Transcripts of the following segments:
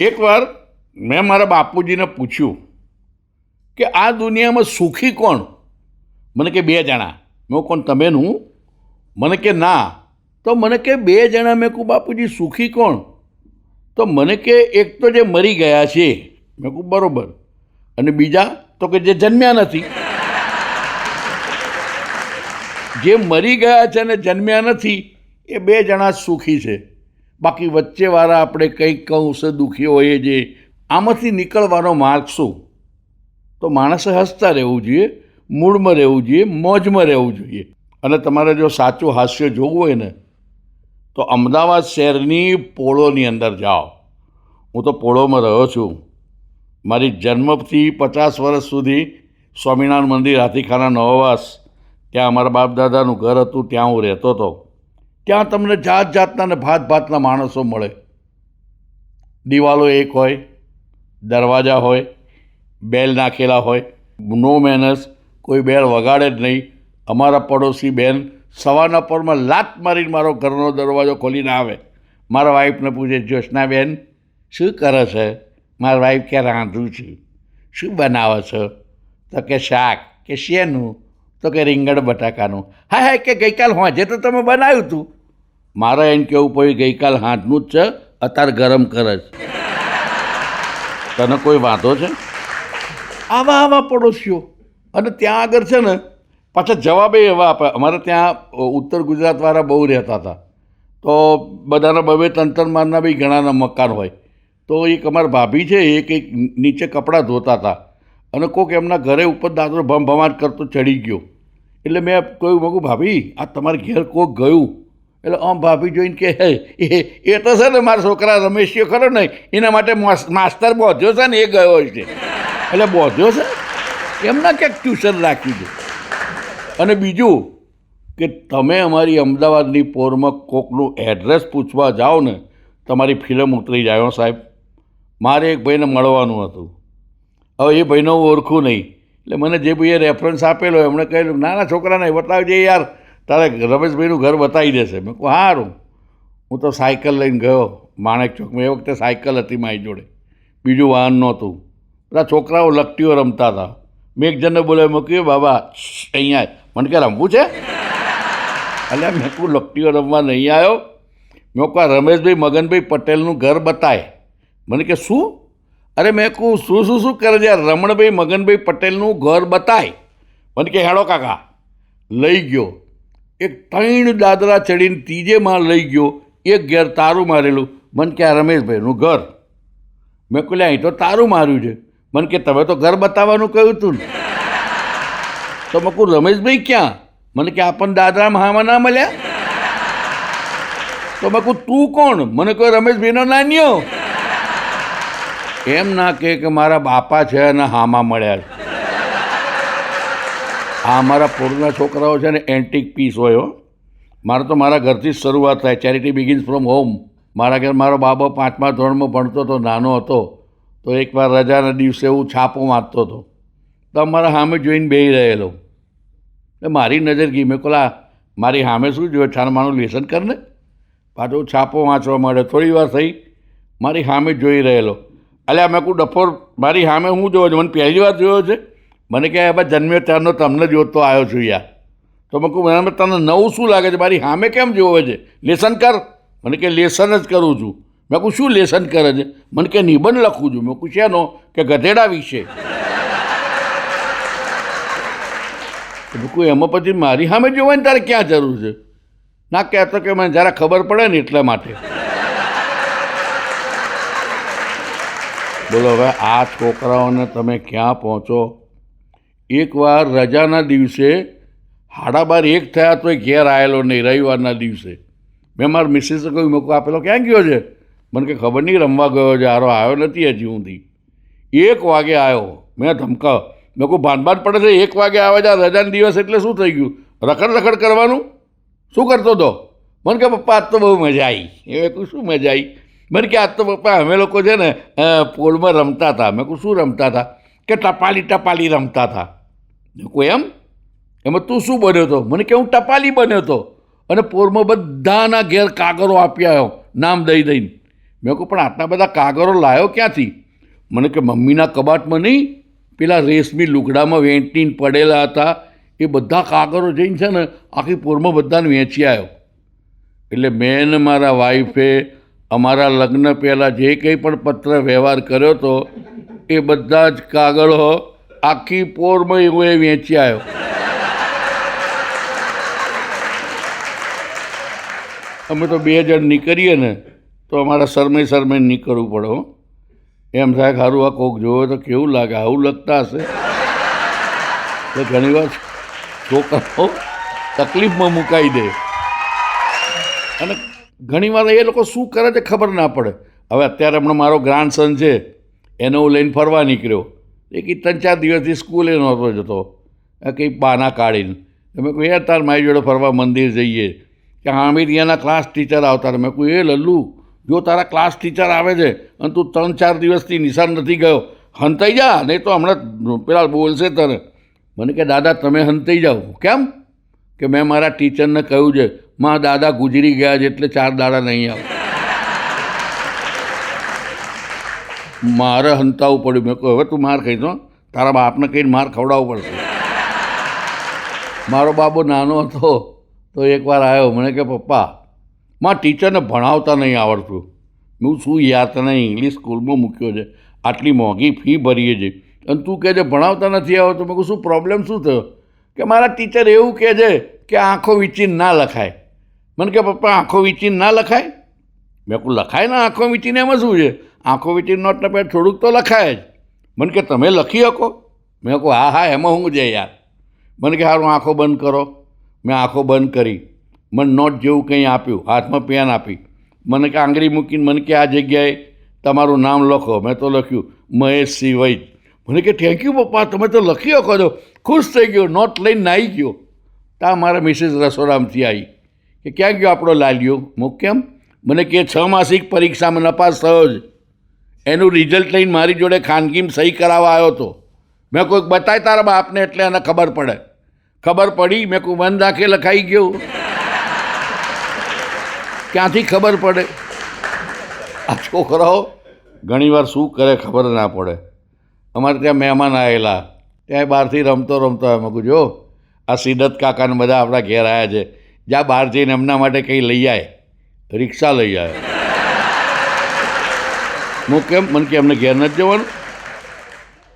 એકવાર મેં મારા બાપુજીને પૂછ્યું કે આ દુનિયામાં સુખી કોણ? મને કે બે જણા. મેં કોણ તમે હું? મને કે, ના. તો મને કે, બે જણા. મેં કહું બાપુજી, સુખી કોણ? તો મને કે, એક તો જે મરી ગયા છે. મેં કહું બરોબર. અને બીજા, તો કે જે જન્મ્યા નથી. જે મરી ગયા છે અને જન્મ્યા નથી, એ બે જણા સુખી છે. બાકી વચ્ચેવાળા આપણે કંઈક કંશે દુઃખી હોઈએ જે, આમાંથી નીકળવાનો માર્ગ શું? તો માણસે હસતા રહેવું જોઈએ, મૂળમાં રહેવું જોઈએ, મોજમાં રહેવું જોઈએ. અને તમારે જો સાચું હાસ્ય જોવું હોય ને, તો અમદાવાદ શહેરની પોળોની અંદર જાઓ. હું તો પોળોમાં રહ્યો છું. મારી જન્મથી પચાસ વર્ષ સુધી સ્વામિનારાયણ મંદિર, હાથીખાના નવવાસ, ત્યાં અમારા બાપ દાદાનું ઘર હતું, ત્યાં હું રહેતો હતો. ત્યાં તમને જાત જાતના ને ભાત ભાતના માણસો મળે? દિવાલો એક હોય, દરવાજા હોય, બેલ નાખેલા હોય, નો મેનસ કોઈ બેલ વગાડે જ નહીં. અમારા પડોશી બેન સવારના પરમાં લાત મારીને મારો ઘરનો દરવાજો ખોલીને આવે. મારા વાઈફને પૂછે જ્યોત્સનાબેન શું કરે છે? મારા વાઈફ ક્યાં રાંધું છું? શું બનાવે છો? તો કે શાક, કે શેનું? તો કે રીંગણ બટાકાનું. હા હા કે ગઈકાલ હોજે તો તમે બનાવ્યું હતું મારે એમ કેવું પડ્યું ગઈકાલ હાથનું જ છે, અત્યારે ગરમ કરે છે. તને કોઈ વાંધો છે? આવા આવા પડોશીઓ. અને ત્યાં આગળ છે ને, પાછા જવાબે એવા આપે, અમારે ત્યાં ઉત્તર ગુજરાતવાળા બહુ રહેતા હતા. તો બધાના બબે ત્રણ મારના બી ઘણાના મકાન હોય. તો એક અમારા ભાભી છે, એ કંઈક નીચે કપડાં ધોતા હતા. અને કોઈક એમના ઘરે ઉપર દાદરો ભમ ભમાટ કરતો ચડી ગયો. એટલે મેં કહ્યું મગું ભાભી, આ તમારા ઘેર કોઈક ગયું? એટલે આમ ભાભી જોઈને કે હે, એ એ તો છે ને મારા છોકરા રમેશીઓ ખરો ને? એના માટે માસ- માસ્તર બોધ્યો છે ને, એ ગયો છે. એટલે બોધ્યો છે. એમના ક્યાંક ટ્યુશન રાખ્યું છે. અને બીજું કે તમે અમારી અમદાવાદની પોરમાં કોકનું એડ્રેસ પૂછવા જાઓ ને, તમારી ફિલ્મ ઉતરી જાય સાહેબ. મારે એક ભાઈને મળવાનું હતું. હવે એ ભાઈને હું ઓળખું નહીં. એટલે મને જે ભાઈએ રેફરન્સ આપેલો, એમણે કહેલું, નાના છોકરાને બતાવજે યાર તારે રમેશભાઈનું ઘર બતાવી દેશે. મેં કહું સારું હું તો સાયકલ લઈને ગયો માણેક ચોકમાં એ વખતે સાયકલ હતી મારી જોડે. બીજું વાહન નહોતું. બધા છોકરાઓ લકટીઓ રમતા હતા. મેં એક જણને બોલાવ્યો, મેં કહ્યું બાબા અહીંયા આય." મને કે, રમવું છે? એટલે મેં કહું લકટીઓ રમવા નહીં આવ્યો. મેં કહું રમેશભાઈ મગનભાઈ પટેલનું ઘર બતાય. મને કે, શું? અરે, મેં કહું શું શું શું કરે છે? રમણભાઈ મગનભાઈ પટેલનું ઘર બતાય. મને કે, હેડો કાકા. લઈ ગયો. એક ત્રણ દાદરા ચડીને ત્રીજે માળ લઈ ગયો, એક ઘેર તારું મારેલું. મને કે આ રમેશભાઈનું ઘર. મેં કહ્યું અહીં તો તારું માર્યું છે. મને કે તમે તો ઘર બતાવવાનું કહ્યું હતું ને. તો મેં કહું રમેશભાઈ ક્યાં? મને કે આપણને દાદરા મહામાં ના મળ્યા. તો મેં કહું તું કોણ? મને કહ્યું રમેશભાઈનો નાનીઓ એમ ના કે મારા બાપા છે અને હામાં મળ્યા છે. આ અમારા પૂરના છોકરાઓ છે ને એન્ટિક પીસ હોય હો. મારે તો મારા ઘરથી જ શરૂઆત થાય. ચેરિટી બિગિન્સ ફ્રોમ હોમ મારા ઘર મારો બાબો પાંચમા ધોરણમાં ભણતો હતો, નાનો હતો. તો એકવાર રજાના દિવસે હું છાપો વાંચતો હતો. તો અમારા સામે જોઈને બેહી રહેલો. એટલે મારી નજર ગઈ. મેં કોલા મારી સામે શું જોયું છાનમાનું લેસન કર ને. પાછો છાપો વાંચવા માંડે થોડી વાર થઈ, મારી સામે જોઈ રહેલો. અલ્યા, મેં કોઈ ડફોર મારી સામે હું જોયો છું? મને પહેલી વાર જોયો છે? મને કહે હવે જન્મ્યો ત્યારનો તમને જોતો આવ્યો છું યાર. તો મેં કહું મને તને નવું શું લાગે છે? મારી સામે કેમ જોવે છે? લેસન કર. મને કે લેસન જ કરું છું. મેં કહું, શું લેસન કરે છે? મને કે નિબંધ લખું છું. મેં કહું, શેનો? કે, ગધેડા વિશે. કહું, એમાં પછી મારી સામે જોવાની તારે ક્યાં જરૂર છે? ના કહેતો કે, મને જરા ખબર પડે ને એટલા માટે. બોલો, હવે આ છોકરાઓને તમે ક્યાં પહોંચો? એકવાર રજાના દિવસે હાડા બાર એક થયા તોય ઘેર આવેલો નહીં, રવિવારના દિવસે. મેં મારા મિસિસે કહ્યું મેં આપેલો? ક્યાં ગયો છે? મને કે ખબર નહીં, રમવા ગયો છે, હારો આવ્યો નથી હજી સુધી એક વાગે આવ્યો. મેં ધમકાવ મેં કહું ભાન ભાન પડે છે? એક વાગે આવે છે આ રજાના દિવસ એટલે શું થઈ ગયું? રખડ રખડ કરવાનું? શું કરતો હતો? મને કે પપ્પા, આજ તો બહુ મજા આવી એ કહું શું મજા આવી મને કે આજ તો પપ્પા, અમે લોકો છે ને પોલમાં રમતા હતા. મેં કહું શું રમતા હતા? કે ટપાલી ટપાલી રમતા હતા. કહું એમ? એમાં તું શું બન્યો હતો મને કે હું ટપાલી બન્યો હતો અને પોરમાં બધાના ઘેર કાગળો આપી આવ્યો નામ દઈ દઈને. મેં કહું પણ આટલા બધા કાગળો લાવ્યો ક્યાંથી? મને કે, મમ્મીના કબાટમાં નહીં, પેલા રેશમી લુગડામાં વેંટીને પડેલા હતા. એ બધા કાગળો જઈને છે ને, આખી પોરમાં બધાને વેચી આવ્યો એટલે મેં ને મારા વાઈફે અમારા લગ્ન પહેલાં જે કંઈ પણ પત્ર વ્યવહાર કર્યો હતો એ બધા જ કાગળો આખી પોરમાં એવું એ વેચી આવ્યો. અમે તો બે જણ નીકળીએ ને, તો અમારા શરમે શરમે નીકળવું પડે એમ થાય સારું આ કોક જોવે તો કેવું લાગે, આવું લગતા હશે. તો ઘણીવાર છોકરાઓ તકલીફમાં મુકાઈ દે. અને ઘણીવાર એ લોકો શું કરે છે ખબર ના પડે. હવે અત્યારે હમણાં મારો ગ્રાન્ડ સન છે, એને હું લઈને ફરવા નીકળ્યો. એ કંઈ ત્રણ ચાર દિવસથી સ્કૂલે નહોતો જતો. કંઈક કંઈ બાના કાઢીને. મેં કહ્યું યાર તાર મારી જોડે ફરવા મંદિર જઈએ. કે હામીરિયાના ક્લાસ ટીચર આવતા. મેં કહ્યું, એ લલ્લુ, જો તારા ક્લાસ ટીચર આવે છે અને તું ત્રણ ચાર દિવસથી નિશાન નથી ગયો, હંતાઈ જા. નહીં તો હમણાં પેલા બોલશે તને. મને કે, દાદા, તમે હંતાઈ જાઓ. કેમ? કે મેં મારા ટીચરને કહ્યું છે, મા, દાદા ગુજરી ગયા છે એટલે ચાર દાડા નહીં આવે. મારે હંતાવું પડ્યું. મેં કહ્યું, હવે તું માર ખાઈ દો તારા બાપને કહીને માર ખવડાવવું પડશે. મારો બાબો નાનો હતો, તો એકવાર આવ્યો. મને કે, પપ્પા માં ટીચરને ભણાવતા નહીં આવડતું. હું શું યાદ તને ઇંગ્લિશ સ્કૂલમાં મૂક્યો છે. આટલી મોંઘી ફી ભરીએ છે અને તું કહે છે, ભણાવતા નથી આવડતું. મેં કહું શું પ્રોબ્લેમ શું થયો? કે મારા ટીચર એવું કહે છે કે આંખો વીંચીને ના લખાય. મને કે, પપ્પા, આંખો વીંચીને ના લખાય? મેં કહું લખાય ને આંખો વીંચીને એમાં શું છે? આંખો વીટી નોટ ને પેડ થોડુંક તો લખાય જ. મને કે, તમે લખી શકો? મેં કહું, હા હા, એમાં હું છે યાર. મને કે સારું આંખો બંધ કરો. મેં આંખો બંધ કરી. મને નોટ જેવું કંઈ આપ્યું, હાથમાં પેન આપી. મને કે, આંગળી મૂકીને મને કે, આ જગ્યાએ તમારું નામ લખો. મેં તો લખ્યું, મહેશ સિંહ વૈદ. મને કે થેન્ક યુ પપ્પા, તમે તો લખી શકો છો. ખુશ થઈ ગયો, નોટ લઈને નાહી ગયો. તા મારા મિસિસ રસોરામથી આવી. કે, ક્યાં ગયો આપણો લાલ્યો? મૂક કેમ? મને કે, છ માસિક પરીક્ષામાં નપાસ થયો જ. એનું રિઝલ્ટ લઈને મારી જોડે ખાનગીમાં સહી કરાવવા આવ્યો હતો. મેં કોઈક બતાય તારા બાપને એટલે એને ખબર પડે. ખબર પડી, મેં કોઈ મન રાખે લખાઈ ગયું. ક્યાંથી ખબર પડે? આ છોકરાઓ ઘણીવાર શું કરે ખબર ના પડે. અમારે ત્યાં મહેમાન આવેલા ત્યાં બહારથી રમતો રમતો આવે મેં જો, આ સિદ્ધત કાકાને બધા આપણા ઘેર આવ્યા છે. જ્યાં બહાર જઈને એમના માટે કંઈ લઈ આવે રિક્ષા લઈ આવે હું કેમ? મને કે એમને ઘેર નથી જવાનું.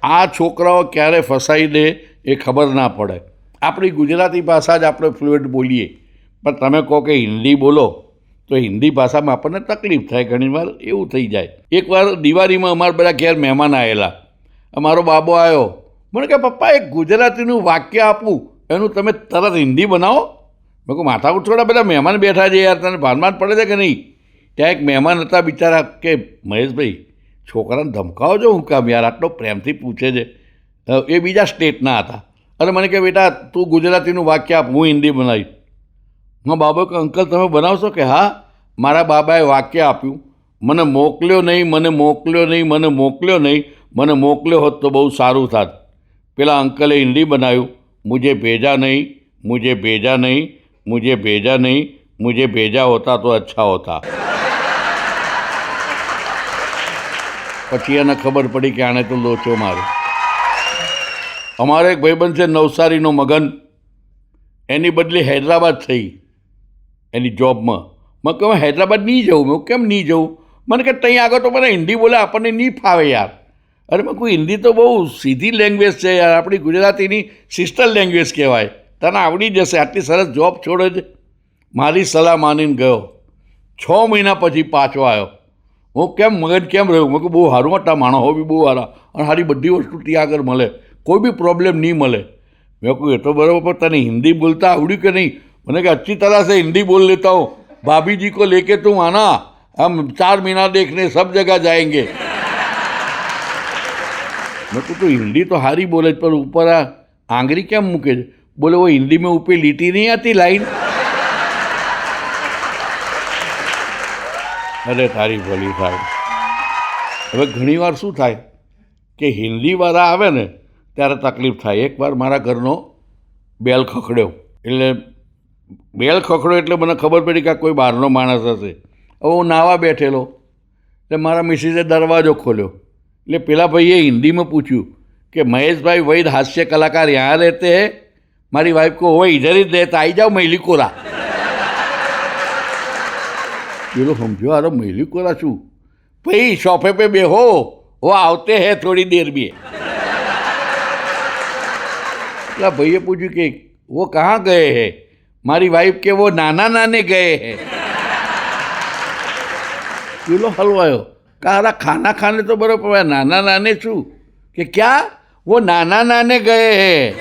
આ છોકરાઓ ક્યારે ફસાઈ દે એ ખબર ના પડે. આપણી ગુજરાતી ભાષા જ આપણે ફ્લુએન્ટ બોલીએ. પણ તમે કહો કે હિન્દી બોલો, તો હિન્દી ભાષામાં આપણને તકલીફ થાય ઘણીવાર એવું થઈ જાય. એકવાર દિવાળીમાં અમારા બધા ઘેર મહેમાન આવેલા અમારો બાબો આવ્યો. મને કે, પપ્પા, એક ગુજરાતીનું વાક્ય આપું. એનું તમે તરત હિન્દી બનાવો. મેં કહું, માથા થોડા બધા મહેમાન બેઠા છે યાર, તને ભાનમાં પડે છે કે નહીં? ત્યાં એક મહેમાન હતા બિચારા કે, મહેશભાઈ, છોકરાને ધમકાવજો હું કામ? યાર, આટલો પ્રેમથી પૂછે છે. એ બીજા સ્ટેટના હતા. અને મને કે બેટા, તું ગુજરાતીનું વાક્ય આપ, હું હિન્દી બનાવી હા બાબો કે અંકલ, તમે બનાવશો કે? હા, મારા બાબાએ વાક્ય આપ્યું. મને મોકલ્યો નહીં, મને મોકલ્યો નહીં, મને મોકલ્યો નહીં, મને મોકલ્યો હોત તો બહુ સારું થાત. પેલા અંકલે હિન્દી બનાવ્યું. મુજે ભેજા નહીં, મુજે ભેજા નહીં, મુજે ભેજા નહીં, મુજે ભેજા હોતા તો અચ્છા હોતા. પછી એને ખબર પડી કે આણે તો લોચો માર્યો. અમારો એક ભાઈબંધ છે, નવસારીનો મગન. એની બદલી હૈદરાબાદ થઈ, એની જોબમાં. મેં કહ્યું હૈદરાબાદ નહીં જવું મેં કેમ નહીં જવું મને કે ત્યાં આગળ તો મને હિન્દી બોલે, આપણને નહીં ફાવે યાર. અરે, મેં કોઈ હિન્દી તો બહુ સીધી લેંગ્વેજ છે યાર, આપણી ગુજરાતીની સિસ્ટર લેંગ્વેજ કહેવાય. તને આવડી જશે, આટલી સરસ જોબ છોડે છે. મારી સલાહ માનીને ગયો. છ મહિના પછી પાછો આવ્યો. હું કેમ મગજ કેમ રહ્યું મેં કહું બહુ સારું હતા માણસો બી બહુ સારા અને સારી બધી વસ્તુ ત્યાં આગળ મળે કોઈ બી પ્રોબ્લેમ નહીં મળે મેં કહું એ તો બરાબર તને હિન્દી બોલતા આવડ્યું કે નહીં મને કે अच्छी तरह से हिंदी बोल लेता हूँ भाभी जी को लेके तुम आना हम चार मीनार देखने सब जगह जाएंगे મેં કહું તું હિન્દી તો સારી બોલે છે પણ ઉપર આ આંગળી કેમ મૂકે છે બોલે वो हिंदी में ऊपर લીટી નહીં આતી લાઈન અરે તારી ભલી થાય. હવે ઘણીવાર શું થાય કે હિન્દીવાળા આવે ને, ત્યારે તકલીફ થાય. એકવાર મારા ઘરનો બેલ ખખડ્યો. એટલે બેલ ખખડ્યો એટલે મને ખબર પડી કે કોઈ બહારનો માણસ હશે. હવે હું નાવા બેઠેલો. એટલે મારા મિસિસે દરવાજો ખોલ્યો. એટલે પેલા ભાઈએ હિન્દીમાં પૂછ્યું કે, મહેશભાઈ વૈદ હાસ્ય કલાકાર યહાં રહેતે હે મારી વાઈફ કો હોય ઇધર જ રહેતા આવી જાઓ મહિલી કોરા પેલો સમજો અરે મહેલી કોરા છું? ભાઈ શોપે પે બેહો. હો, આવતે હે થોડી દેર બી. એટલે ભાઈએ પૂછ્યું કે, વો કहाँ ગયે હે? મારી વાઈફ કે વો નાના નાને ગયે હે? પેલો હલવાયો કારા ખાના ખાને તો બરાબર નાના નાને છું કે ક્યાં? વો નાના નાને ગયે હે.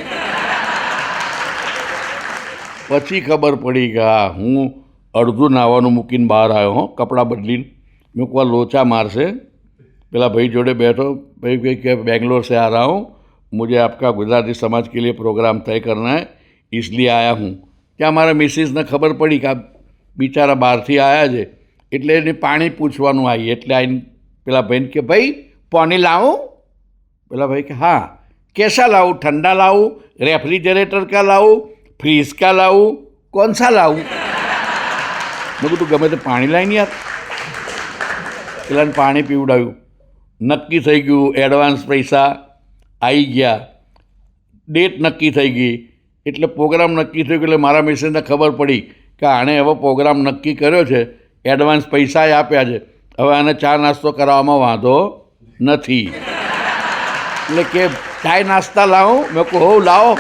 પછી ખબર પડી ગયા હું અડધું નાવાનું મૂકીને બહાર આવ્યો હો કપડાં બદલીને મેં કોઈ લોચા મારશે પેલા ભાઈ જોડે બેઠો ભાઈ भाई કે बेंगलोर से आ रहा हूँ मुझे आपका गुजराती समाज के लिए प्रोग्राम तय करना है इसलिए आया हूँ ત્યાં મારા મિસિસને ખબર પડી કે આ બિચારા બહારથી આવ્યા છે એટલે એને પાણી પૂછવાનું આવી એટલે આવીને પેલા ભાઈને કે ભાઈ પાણી લાવું પેલા ભાઈ કે હા कैसा लाऊं ठंडा लाऊं रेफ्रिजरेटर का लाऊं फ्रीज का लाऊं कौन सा लाऊं મેં કીધું, ગમે તે પાણી લાવીને યાર. પેલાને પાણી પીવડાવ્યું. નક્કી થઈ ગયું એડવાન્સ પૈસા આવી ગયા. ડેટ નક્કી થઈ ગઈ. એટલે પ્રોગ્રામ નક્કી થયો એટલે મારા મિસેસને ખબર પડી કે આણે હવે પ્રોગ્રામ નક્કી કર્યો છે એડવાન્સ પૈસા આપ્યા છે. હવે આને ચા નાસ્તો કરાવવામાં વાંધો નથી. એટલે કે ચાય નાસ્તા લાવો? મેં કહું લાવો.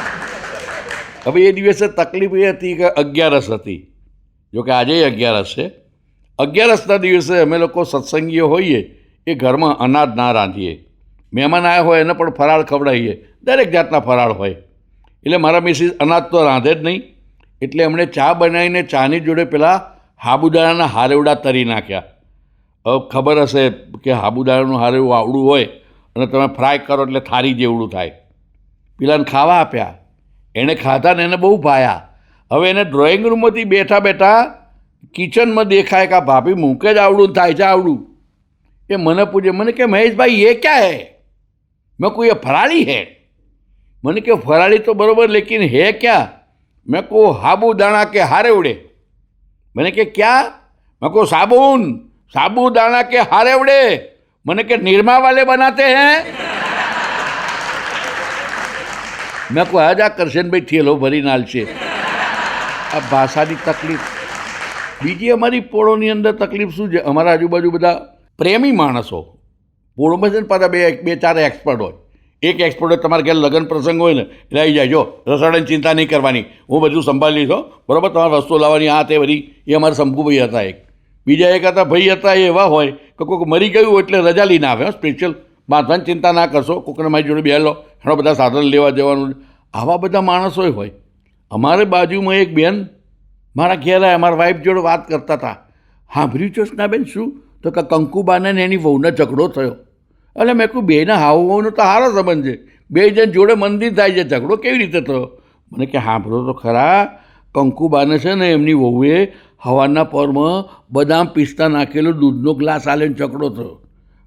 હવે એ દિવસે તકલીફ એ હતી કે અગિયારસ હતી. જો કે આજે અગિયારસ છે. અગિયારસના દિવસે અમે લોકો સત્સંગીઓ હોઈએ, એ ઘરમાં અનાજ ના રાંધીએ. મહેમાન આવ્યા હોય એને પણ ફરાળ ખવડાવીએ. દરેક જાતના ફરાળ હોય. એટલે મારા મિસિસ અનાજ તો રાંધે જ નહીં. એટલે એમણે ચા બનાવીને ચાની જોડે પેલા હાબુદાણાના હારેવડા તરી નાખ્યા. હવે ખબર હશે કે હાબુદાણાનું હારેવું આવડું હોય અને તમે ફ્રાય કરો એટલે થારી જેવડું થાય. પેલાને ખાવા આપ્યા. એણે ખાધા ને એને બહુ ભાયા. હવે એને ડ્રોઈંગ રૂમમાંથી બેઠા બેઠા કિચનમાં દેખાય કે ભાભી મૂકે જ આવડું થાય છે આવડું. એ મને પૂછે, મને કે મહેશભાઈ, એ ક્યાં હે? મેં કહું, એ ફરાળી હે. મને કે, ફરાળી તો બરાબર, લેકિન હે ક્યાં? મેં કહું સાબુદાણા કે હારે ઉડે મને કે, ક્યાં? મેં કહું, સાબુન. સાબુદાણા કે હારે ઉડે મને કે નિરમા વાલે બનાતે હે? મેં કહું હાજા કરશનભાઈ થેલો ભરી નાલશે. આ ભાષાની તકલીફ. બીજી અમારી પોળોની અંદર તકલીફ શું છે? અમારા આજુબાજુ બધા પ્રેમી માણસો. પોળોમાં છે ને પાછા બે બે, ચાર એક્સપર્ટ હોય. એક એક્સપર્ટ હોય તમારે ઘેર લગ્ન પ્રસંગ હોય ને, એટલે આવી જાય. જો રસોડાની ચિંતા નહીં કરવાની. હું બધું સંભાળી લઈશ બરાબર? તમારે વસ્તુ લાવવાની, આ તે બધી. એ અમારા શંકુભાઈ હતા એક. બીજા એક હતા ભાઈ હતા, એ એવા હોય કે કોઈક મરી ગયું એટલે રજા લઈને આવે સ્પેશિયલ બાંધવાની ચિંતા ના કરશો. કોકને મારી જોડે બેલો ઘણા બધા સાધન લેવા જવાનું આવા બધા માણસો હોય. અમારે બાજુમાં એક બેન મારા ઘેર આવ્યા મારા વાઈફ જોડે વાત કરતા હતા. સાંભળ્યું છો સ્નાબેન બેન શું? તો કે કંકુબાને ને એની વહુને ઝઘડો થયો. એટલે મેં કહ્યું બેના હાવ વહુનો તો સારો સંબંધ છે. બે જણ જોડે મંદિર થાય છે, ઝઘડો કેવી રીતે થયો? મને કે સાંભળો તો ખરા, કંકુબાને છે ને એમની વહુએ હવાના પરમાં બદામ પિસ્તા નાખેલો દૂધનો ગ્લાસ આલીને ઝઘડો થયો.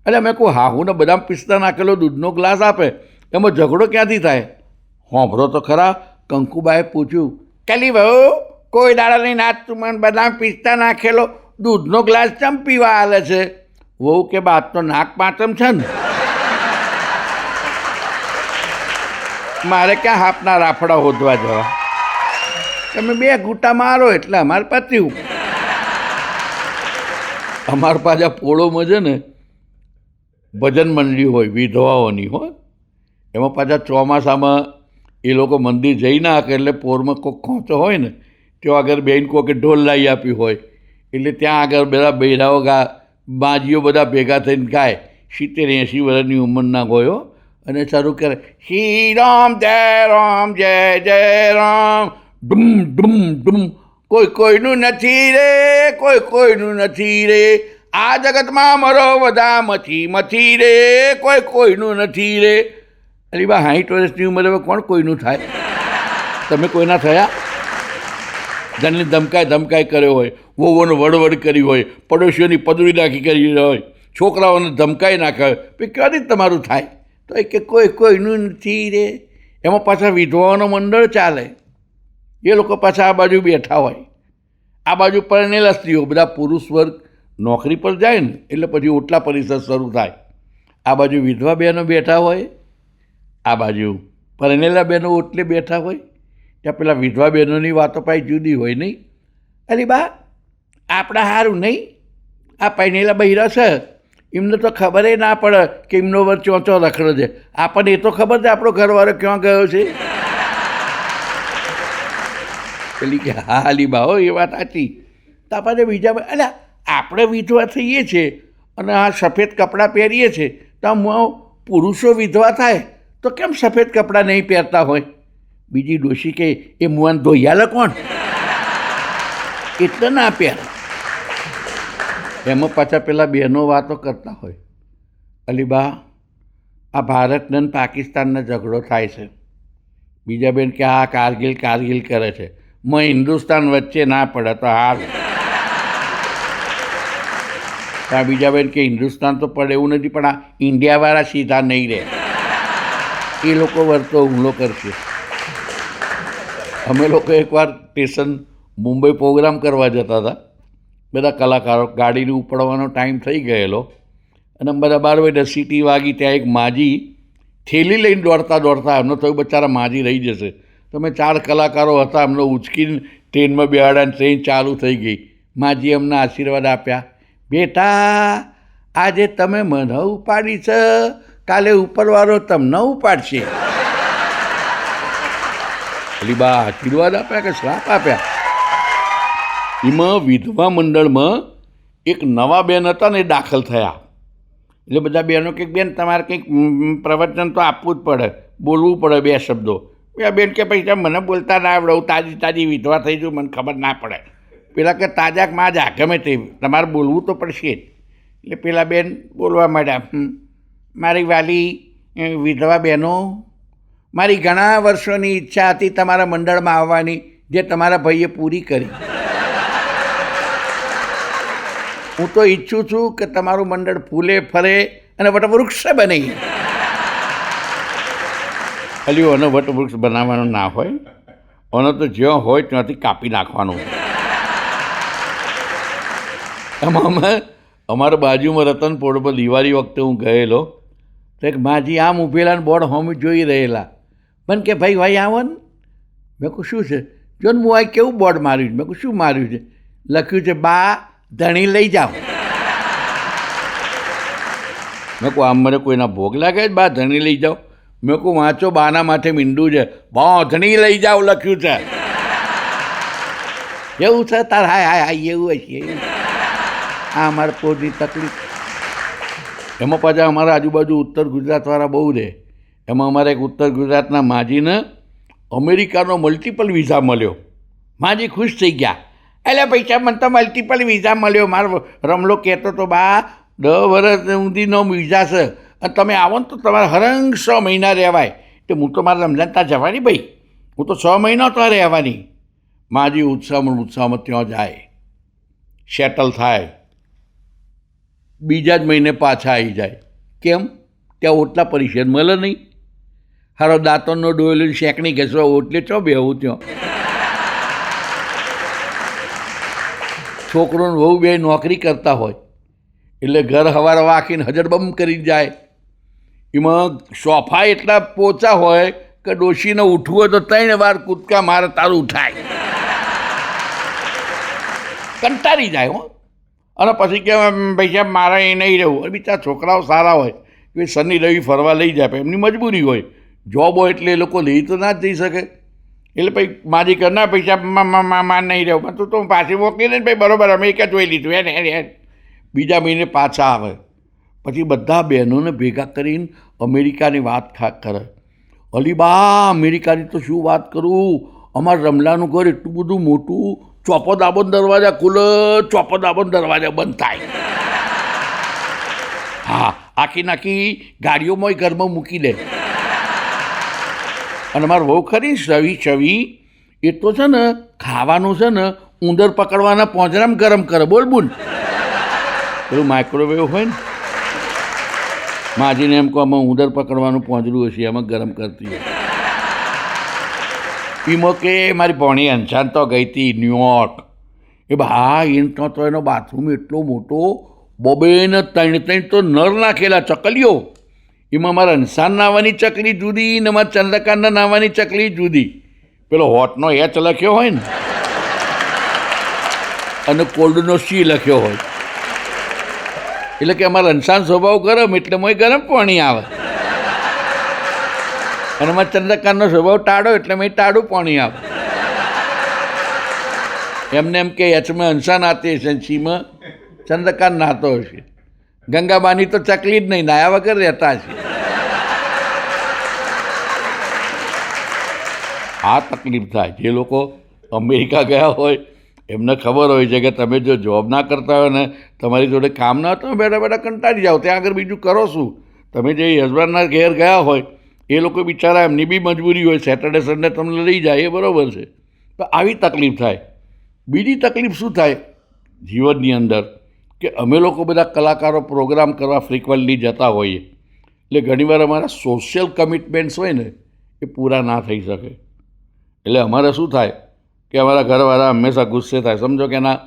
એટલે મેં કહું હાહુને બદામ પિસ્તા નાખેલો દૂધનો ગ્લાસ આપે. એમાં ઝઘડો ક્યાંથી થાય? હોંભરો તો ખરા કંકુબાએ પૂછ્યું ચલી ભાઉ કોઈ દાડા નહીં નાચ તું મને બદામ પિસ્તા નાખેલો દૂધનો ગ્લાસ ચમ પીવા આલે છે? વહુ કે બાદ તો નાક પાંચમ છે ને. મારે ક્યાં હાપના રાફડા હોદવા જવા? તમે બે ઘૂંટા મારો એટલે અમારે પત્યું. અમાર પાછા પોળોમાં છે ને, ભજન મંડળી હોય, વિધવાઓની હોય એમાં પાછા ચોમાસામાં એ લોકો મંદિર જઈ ના શકે એટલે પોરમાં કોઈક ખોંચો હોય ને ત્યાં આગળ બેન કોઈકે ઢોલ લાવી આપી હોય. એટલે ત્યાં આગળ બધા બૈરાઓ ગા, બાજીઓ બધા ભેગા થઈને ગાય. સિત્તેર એંસી વર્ષની ઉંમરના ગયો અને શરૂ કરે, શ્રી રામ, જય રામ, જય જય રામ. ડુમ ડુમ ડુમ. કોઈ કોઈનું નથી રે, કોઈ કોઈનું નથી રે. આ જગતમાં મરો બધા મથી મથી રે. કોઈ કોઈનું નથી રે. અલી બા, સાહીઠ વર્ષની ઉંમરે કોણ કોઈનું થાય? તમે કોઈના થયા? જનને ધમકાય ધમકાય કર્યો હોય, વહુઓને વડવડ કરી હોય, પડોશીઓની પદડી નાખી કરી હોય, છોકરાઓને ધમકાઈ હોય પછી ક્યાંથી તમારું થાય? તો એ કે કોઈ કોઈનું નથી રે. એમાં પાછા વિધવાઓનો મંડળ ચાલે. એ લોકો પાછા આ બાજુ બેઠા હોય. આ બાજુ પરણેલા સ્ત્રીઓ, બધા પુરુષ વર્ગ, નોકરી પર જાય ને, એટલે પછી ઓટલા પરિષદ શરૂ થાય. આ બાજુ વિધવા બહેનો બેઠા હોય આ બાજુ. પરણેલા બહેનો ઓટલે બેઠા હોય, ત્યાં પેલા વિધવા બહેનોની વાતો પાછી જુદી હોય નહીં. અરે બા, આપણા સારું નહીં. આ પરણેલા બૈરા છે. એમને તો ખબર ના પડે કે એમનો વર ચોચો રખડો છે. આપણને એ તો ખબર છે આપણો ઘરવાળો ક્યાં ગયો છે. પેલી કે, હા હાલી હો, એ વાત સાચી. તો આપણને બીજા અલ્યા આપણે વિધવા થઈએ છીએ અને આ સફેદ કપડાં પહેરીએ છીએ, તો પુરુષો વિધવા થાય? તો કેમ સફેદ કપડાં નહીં પહેરતા હોય? બીજી ડોશી કે, એ મુવાન ધોયાલે કોણ? એટલે ના પહેરે. એમાં પાછા પેલા બહેનો વાતો કરતા હોય. અલીબા, આ ભારતને પાકિસ્તાનને ઝઘડો થાય છે. બીજા બેન કે આ કારગિલ કારગિલ કરે છે. મ હિન્દુસ્તાન વચ્ચે ના પડે તો હાર બીજા બેન કે, હિન્દુસ્તાન તો પડે એવું નથી, પણ આ ઇન્ડિયાવાળા સીધા નહીં રહે. એ લોકો વર્તો હુમલો કરશે. અમે લોકો એકવાર સ્ટેશન મુંબઈ પ્રોગ્રામ કરવા જતા હતા. બધા કલાકારો ગાડીને ઉપડવાનો ટાઈમ થઈ ગયેલો અને બધા બાર વાગે સીટી વાગી ત્યાં એક માજી થેલી લઈને દોડતા દોડતા એમનો થયું બચારા માજી રહી જશે. તમે ચાર કલાકારો હતા, એમનો ઉચકીને ટ્રેનમાં બેહાડ્યા અને ટ્રેન ચાલુ થઈ ગઈ. માજી અમને આશીર્વાદ આપ્યા, બેટા, આજે તમે મને ઉપાડી છે. કાલે ઉપરવાળો તમને ઉપાડશે. પેલી બા આશીર્વાદ આપ્યા કે શ્રાપ આપ્યા? એમાં વિધવા મંડળમાં એક નવા બેન હતા ને એ દાખલ થયા. એટલે બધા બહેનો કે બેન તમારે કંઈક પ્રવચન તો આપવું જ પડે બોલવું પડે બે શબ્દો. પેલા બેન કે પૈસા મને બોલતા ના આવડે હું તાજી તાજી વિધવા થઈ છું મને ખબર ના પડે. પેલા કે તાજા કે માજા ગમે તે તમારે બોલવું તો પડશે જ. એટલે પેલા બેન બોલવા માંડ્યા "હમ, મારી વાલી વિધવા બહેનો, મારી ઘણા વર્ષોની ઈચ્છા હતી તમારા મંડળમાં આવવાની, જે તમારા ભાઈએ પૂરી કરી. હું તો ઈચ્છું છું કે તમારું મંડળ ફૂલે, ફરે અને વટવૃક્ષ બને. ખાલી ઓનો વટવૃક્ષ બનાવવાનો ના હોય. ઓનો તો જ્યાં હોય ત્યાંથી કાપી નાખવાનું. એમાં અમે, અમારા બાજુમાં રતનપોળ પર દિવાળી વખતે હું ગયેલો. તો એક માજી આમ ઊભેલા ને બોર્ડ હોમ જોઈ રહેલા. પણ કે, ભાઈ ભાઈ આવો ને. મેં કહું, શું છે? જો ને હું આ કેવું બોર્ડ માર્યું છે? મેં કહું, શું માર્યું છે? લખ્યું છે, બા, ધણી લઈ જાઓ. મેં કહું, આમ મને કોઈના ભોગ લાગે છે? બા, ધણી લઈ જાઓ. મેં કહું, વાંચો, બાના માથે મીંડું છે. બા, ધણી લઈ જાઓ, લખ્યું છે. એવું છે? તાર હાય હાય હાય, એવું હશે. આ અમારે પોતની તકલીફ. એમાં પાછા અમારા આજુબાજુ ઉત્તર ગુજરાતવાળા બહુ રહે એમાં અમારે એક ઉત્તર ગુજરાતના માજીને અમેરિકાનો મલ્ટિપલ વિઝા મળ્યો. માજી ખુશ થઈ ગયા. એટલે પૈસા, મને તો મલ્ટિપલ વિઝા મળ્યો. મારો રમલો કહેતો તો, બા, દસ વર્ષ સુધીનો વિઝા છે. અને તમે આવો ને તો તમારે હરંગ છ મહિના રહેવાય. તો હું તો મારા રમજાન ત્યાં જવાની ભાઈ. હું તો છ મહિના તો રહેવાની. માજી ઉત્સાહમાં ઉત્સાહમાં ત્યાં જાય. સેટલ થાય. બીજા જ મહિને પાછા આવી જાય. કેમ? ત્યાં ઓટલા પરિષદ મળે નહીં. હારો દાંતણનો ડોયેલો શેકણી ઘસવા ઓટલે ચો બેહું ત્યાં? છોકરોને વહુ બે નોકરી કરતા હોય, એટલે ઘર હવાર વાંકીને હજરબમ કરી જાય. એમાં સોફા એટલા પોચા હોય કે ડોશીને ઉઠવું હોય તો ત્રણ વાર કૂદકા મારે તારું ઉઠાય. કંટાળી જાય હો. અને પછી કે ભાઈ સાહેબ, મારે એ નહીં રહેવું. અને બીજા છોકરાઓ સારા હોય, કે શનિ, રવિ, ફરવા લઈ જાય એમની મજબૂરી હોય. જોબ હોય એટલે એ લોકો લઈ તો ના જ જઈ શકે. એટલે પછી મારી કર ના પૈસા માં નહીં રહેવું. તું તો પાછી મોકલીને ભાઈ, બરોબર, અમે એક જોઈ લીધું. એને એને એને બીજા મહિને પાછા આવે. પછી બધા બહેનોને ભેગા કરીને અમેરિકાની વાત કરે. અલીબા અમેરિકાની તો શું વાત કરું? અમારા રમલાનું ઘર એટલું બધું મોટું ચોપો દાબોન દરવાજા કુલ ચોપો દાબોન દરવાજા બંધ થાય. હા, આખી નાખી ગાડીઓમાં ઘરમાં મૂકી દે. અને મારે બહુ ખરી સવી છવી એ તો છે ને ખાવાનું છે ને ઉંદર પકડવાના પોંજરામ ગરમ કરે, બોલ બોલ પેલું માઇક્રોવેવ હોય ને, માજીને એમ કહો આમાં ઉંદર પકડવાનું પોંજરું હશે એમાં ગરમ કરતી હોય. એમાં કે મારી ભણી અંશાન તો ગઈ હતી ન્યુયોર્ક. એ હા એનો તો એનો બાથરૂમ એટલો મોટો બબેને ત્રણ ત્રણ તો નર નાખેલા ચકલીઓ. એમાં મારા અંશાન નાવાની ચકલી જુદી ને મારા ચંદ્રકાંતના નાવાની ચકલી જુદી. પેલો હોટનો એચ લખ્યો હોય ને, અને કોલ્ડનો સી લખ્યો હોય. એટલે કે અમારા અનશાન સ્વભાવ ગરમ, એટલે મોય ગરમ પાણી આવે. અને મારા ચંદ્રકાંતનો સ્વભાવ ટાળો એટલે મેં ટાળું પાણી આવે એમને એમ કે એચમાં હંસા નાતી હશે સીમાં ચંદ્રકાંત નાતો હશે. ગંગાબાની તો ચકલી જ નહીં, નાયા વગર રહેતા છે. આ તકલીફ થાય. જે લોકો અમેરિકા ગયા હોય, એમને ખબર હોય છે કે તમે જો જોબ ના કરતા હોય ને, તમારી જોડે કામ ના તો બેઠા બેઠા કંટાળી જાઓ. ત્યાં આગળ બીજું કરો શું? તમે જે હસબન્ડના ઘેર ગયા હોય એ લોકો બિચારા એમની બી મજબૂરી હોય સેટરડે સન્ડે તમને લઈ જાય, એ બરાબર છે. તો આવી તકલીફ થાય. બીજી તકલીફ શું થાય? જીવનની અંદર કે અમે લોકો બધા કલાકારો પ્રોગ્રામ કરવા ફ્રિકવન્ટલી જતા હોઈએ. એટલે ઘણીવાર અમારા સોશિયલ કમિટમેન્ટ્સ હોય ને, એ પૂરા ના થઈ શકે. એટલે અમારે શું થાય કે અમારા ઘરવાળા હંમેશા ગુસ્સે થાય. સમજો કે એના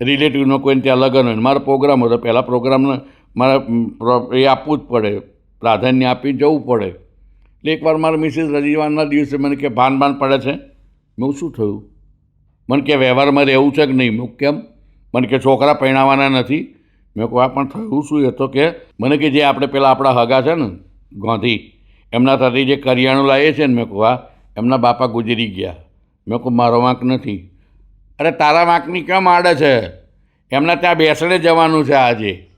રિલેટિવનો કોઈને ત્યાં લગ્ન હોય મારો પ્રોગ્રામ હોય તો પહેલાં પ્રોગ્રામને મારે એ આપવું જ પડે. પ્રાધાન્ય આપી જવું પડે. એટલે એકવાર મારા મિસિસ રવિવારના દિવસે મને કે, ભાન ભાન પડે છે? મેં શું થયું? મને કે, વ્યવહારમાં રહેવું છે કે નહીં? મેં કેમ? મને કે, છોકરા પહેણાવાના નથી. મેં કહું પણ થયું શું? એ તો કે, મને કે, જે આપણે પેલા આપણા હગા છે ને, ગોંધી, એમના સાથે જે કરિયાણું લાવીએ છે ને, મેં કહું આ એમના બાપા ગુજરી ગયા. મેં કહું મારો વાંક નથી. અરે, તારા વાંકની કેમ આડે છે? એમના ત્યાં બેસડે જવાનું છે આજે.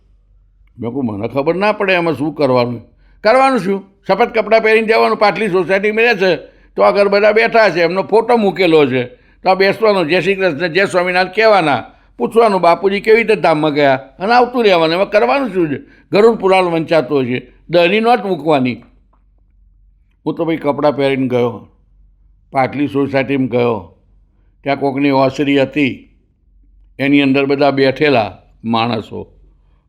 મેં કહું મને ખબર ના પડે એમાં શું કરવાનું. કરવાનું શું? સફેદ કપડાં પહેરીને જવાનું પાટલી સોસાયટીમાં રહે છે, તો આગળ બધા બેઠા છે, એમનો ફોટો મૂકેલો છે. તો આ બેસવાનો, જય શ્રી કૃષ્ણ, જય સ્વામિનારાયણ કહેવાના. પૂછવાનું, બાપુજી કેવી રીતે ધામમાં ગયા? અને આવતું રહેવાનું, એમાં કરવાનું શું છે? ગરુડ પુરાણ વંચાતો છે. દહની નોટ મૂકવાની. હું તો ભાઈ કપડાં પહેરીને ગયો. પાટલી સોસાયટીમાં ગયો. ત્યાં કોકની ઓસરી હતી. એની અંદર બધા બેઠેલા માણસો.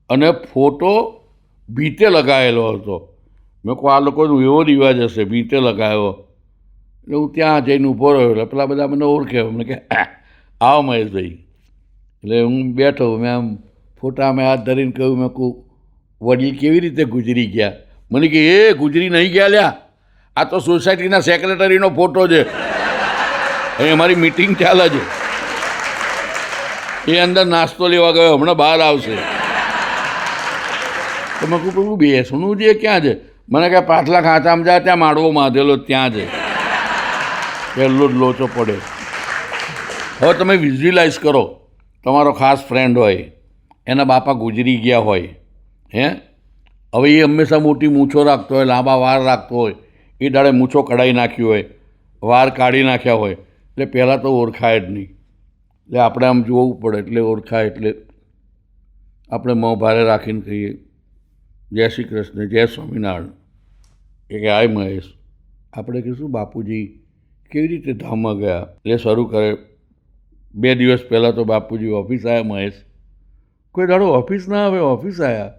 અને ફોટો ભીતે લગાવેલો હતો. મેં કહું, આ લોકોનો એવો રિવાજ હશે ભીતે લગાવ્યો. એટલે હું ત્યાં જઈને ઊભો રહ્યો, એટલે પેલા બધા મને ઓળખે. મને કે આવો મહેશભાઈ. એટલે હું બેઠો, મેં આમ ફોટા મેં હાથ ધરીને કહ્યું, મેં કહું, વડીલ કેવી રીતે ગુજરી ગયા? મને કે એ ગુજરી નહીં ગયા લ્યા. આ તો સોસાયટીના સેક્રેટરીનો ફોટો છે. અહીં અમારી મિટિંગ ચાલે છે. એ અંદર નાસ્તો લેવા ગયો, હમણાં બહાર આવશે. તો મેં કહું પેલું બેસણું છે ક્યાં છે? મને કહે પાછલા ખાંચામાં જાય, ત્યાં માડવો બાંધેલો ત્યાં છે પહેલો જ લોચો પડે. હવે તમે વિઝ્યુલાઇઝ કરો. તમારો ખાસ ફ્રેન્ડ હોય, એના બાપા ગુજરી ગયા હોય, હે? હવે એ હંમેશા મોટી મૂછો રાખતો હોય, લાંબા વાળ રાખતો હોય, એ દાડે મૂછો કઢાઈ નાખ્યો હોય વાળ કાઢી નાખ્યા હોય, એટલે પહેલાં તો ઓળખાય જ નહીં. એટલે આપણે આમ જોવું પડે, એટલે ઓળખાય, એટલે આપણે મોં ભારે રાખીને કહીએ જય શ્રી કૃષ્ણ, જય સ્વામિનારાયણ. કે આય મહેશ, આપણે કહીશું બાપુજી કેવી રીતે ધામમાં ગયા? એટલે શરૂ કરે, બે દિવસ પહેલાં તો બાપુજી ઓફિસ આવ્યા મહેશ. કોઈ દાડો ઓફિસ ના આવે, ઓફિસ આવ્યા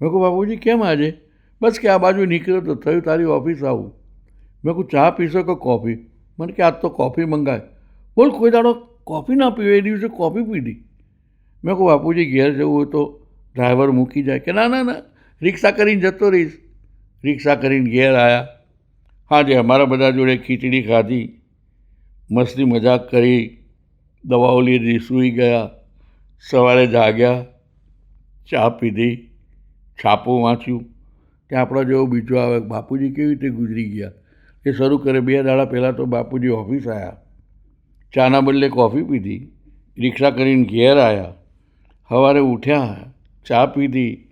મેં કહું બાપુજી, કેમ આજે? બસ કે આ બાજુ નીકળ્યો તો થયું, તારી ઓફિસ આવું. મેં કહું ચા પીશો કે કોફી? મને કે, આજ તો કોફી મંગાય. બોલ, કોઈ દાડો કોફી ના પીવે, એ દિવસે કોફી પીધી. મેં કહું બાપુજી, ઘેર જવું હોય તો ડ્રાઈવર મૂકી જાય. કે, ના ના ના, રિક્ષા કરીને જતો રહીશ. રિક્ષા કરીને ઘેર આવ્યા હાજે અમારા બધા જોડે ખીચડી ખાધી. મસ્તી મજાક કરી. દવાઓ લીધી, સૂઈ ગયા. સવારે જાગ્યા. ચા પીધી. છાપું વાંચ્યું. ત્યાં આપણા જેવો બીજો આવે, બાપુજી કેવી રીતે ગુજરી ગયા? એ શરૂ કરે, બે દાડા પહેલાં તો બાપુજી ઓફિસ આવ્યા ચાના બદલે કોફી પીધી. રિક્ષા કરીને ઘેર આવ્યા સવારે ઉઠ્યા, ચા પીધી.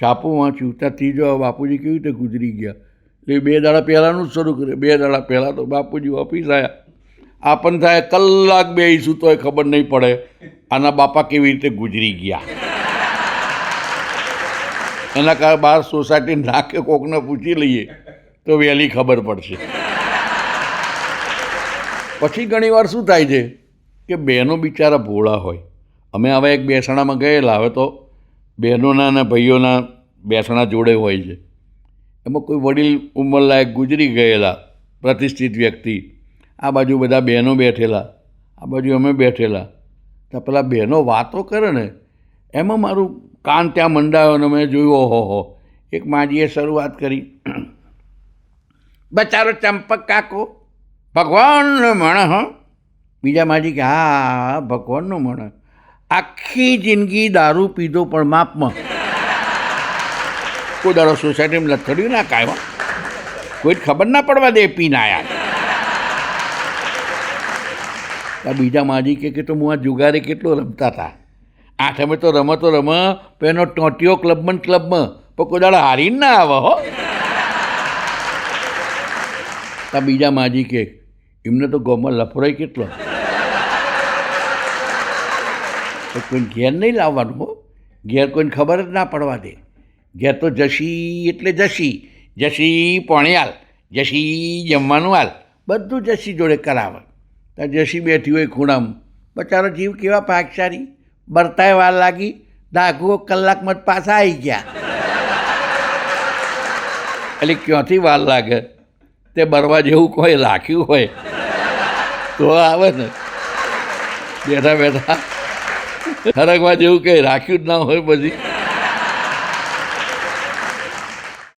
છાપું વાંચ્યું ત્યાં ત્રીજો બાપુજી કેવી રીતે ગુજરી ગયા? એટલે બે દાડા પહેલાંનું જ શરૂ કરે બે દાડા પહેલાં તો બાપુજી ઓફિસ આવ્યા આપણને થાય કલાક બેસીશું તોય ખબર નહીં પડે આના બાપા કેવી રીતે ગુજરી ગયા. એના કારણે બહાર સોસાયટી નાકે કોકને પૂછી લઈએ તો વહેલી ખબર પડશે. પછી ઘણીવાર શું થાય છે કે બહેનો બિચારા ભોળા હોય. અમે હવે એક બેસણામાં ગયેલા, હવે તો બહેનોના અને ભાઈઓના બેસણા જોડે હોય છે. એમાં કોઈ વડીલ ઉંમરલાયક ગુજરી ગયેલા, પ્રતિષ્ઠિત વ્યક્તિ, આ બાજુ બધા બહેનો બેઠેલા, આ બાજુ અમે બેઠેલા. તો પેલા બહેનો વાતો કરે ને, એમાં મારું કાન ત્યાં મંડાયો અને મેં જોયું, ઓહો હો, એક માજીએ શરૂઆત કરી. બચારો ચંપક કાકો, ભગવાનનો મણ, હ? બીજા માજી કે હા, ભગવાનનો મણ. આખી જિંદગી દારૂ પીધો પણ માપમાં. કોઈ દાડો સોસાયટીમાં લથડ્યું ના કાંઈ કોઈ ખબર ના પડવા દે પીને આયા. બીજા માજી કે તો હું આ જુગારે કેટલો રમતા હતા આઠમે તો રમતો રમ પેનો ટોટીઓ ક્લબમાં ક્લબમાં. પણ કોઈ દાડો હારીને ના આવે, હો. તા બીજા માજી કે, એમને તો ગોમાં લફરોય કેટલો. તો કોઈને ઘેર નહીં લાવવાનું હો. ઘેર કોઈને ખબર જ ના પડવા દે. ઘેર તો જશી એટલે જશી. જશી પોણિયાલ જશી જમવાનું હાલ બધું જશી જોડે કરાવે. ત્યાં જશી બેઠી હોય ખૂણામાં. બચારો જીવ કેવા ભાગશાળી બરતાય વાર લાગી. દાઘો કલાકમાં પાછા આવી ગયા. એટલે ક્યાંથી વાર લાગે? તે બરવા જેવું કોઈ રાખ્યું હોય. તો આવે ને. બેઠા બેઠા ખરકવા જેવું કંઈ રાખ્યું જ ના હોય પછી.